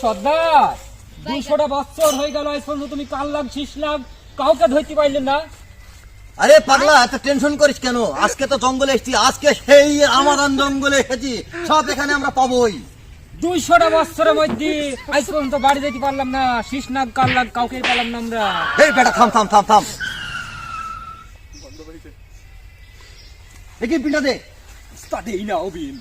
সর্দার দুশোটা বছর হয়ে গেল আজ পর্যন্ত তুমি শীষ লাগ কাউকে ধরতে পারলেন না। আরে পাগলা এত টেনশন করিস কেন? আজকে তো জঙ্গলে এসেছি আজকে সেই আমাদান জঙ্গলে এসেছি সব এখানে আমরা পাবোই। দুইশোটা বছরের মধ্যে আজ পর্যন্ত বাড়ি যেতে পারলাম না শীষ নাগ কাল লাগ কাউকে পেলাম না আমরা। এই বেটা থাম থাম থাম থাম। দেখি পিঠা দে? দেই না অবিন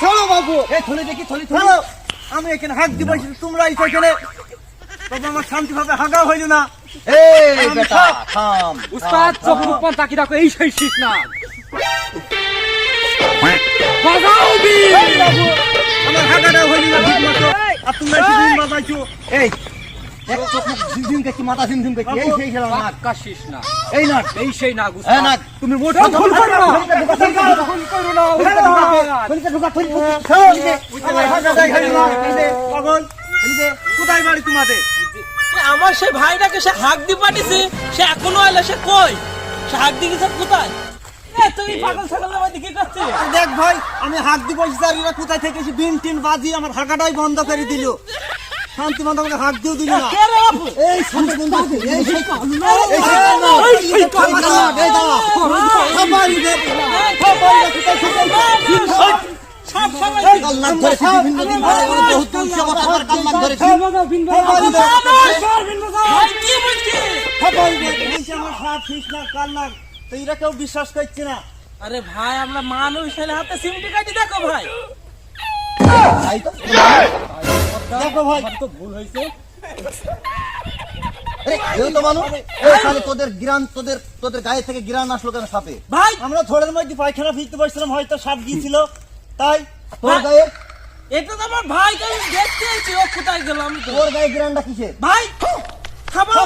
চলো বাবু এই থলি দেখি থলি থলি আমি এখানে হাঁক দিব তোমরা এখানে তবে আমার শান্তি ভাবে হাঁকা হইল না এই সেই বাবু আমার হইল না ঠিক মতো আর তোমরা দিন বাজাইছো এই হ্যাঁ তুমি মোট কোথায় বাড়ি তোমাদের আমার সেই ভাইটাকে সে হাক দিয়ে পাঠিয়েছে সে এখনও এলো সে কই সে হাক দিয়ে গেছে কোথায় তুমি পাগল করছে? দেখ ভাই আমি দিব আর এরা কোথায় থেকে এসে বিন টিন বাজি আমার হাঁকাটাই বন্ধ করে দিল। শান্তি মতো আমাকে হাঁক দিও দিল না? এই শান্তি বন্ধ আছে এই সেই এই সেই কান্না, তো এরা কেউ বিশ্বাস করছে না। আরে ভাই আমরা মানুষ ছেলে হাতে সিমটি কাটি দেখো ভাই। দেখো ভাই। তো ভুল হয়েছে। আরে এই তো মানুষ। এই তাহলে তোদের গিরান তোদের তোদের গায়ে থেকে গিরান আসলো কেন সাপে? ভাই! আমরা থোড়ের মধ্যে পায়খানা ফিরতে পারছিলাম হয়তো সাপ গিয়েছিল। তাই তোর গায়ে? এটা তো আমার ভাই দেখতে এসেছি ও কোথায় গেলাম তোর গায়ে গিরানটা কিসের? ভাই! খাবার।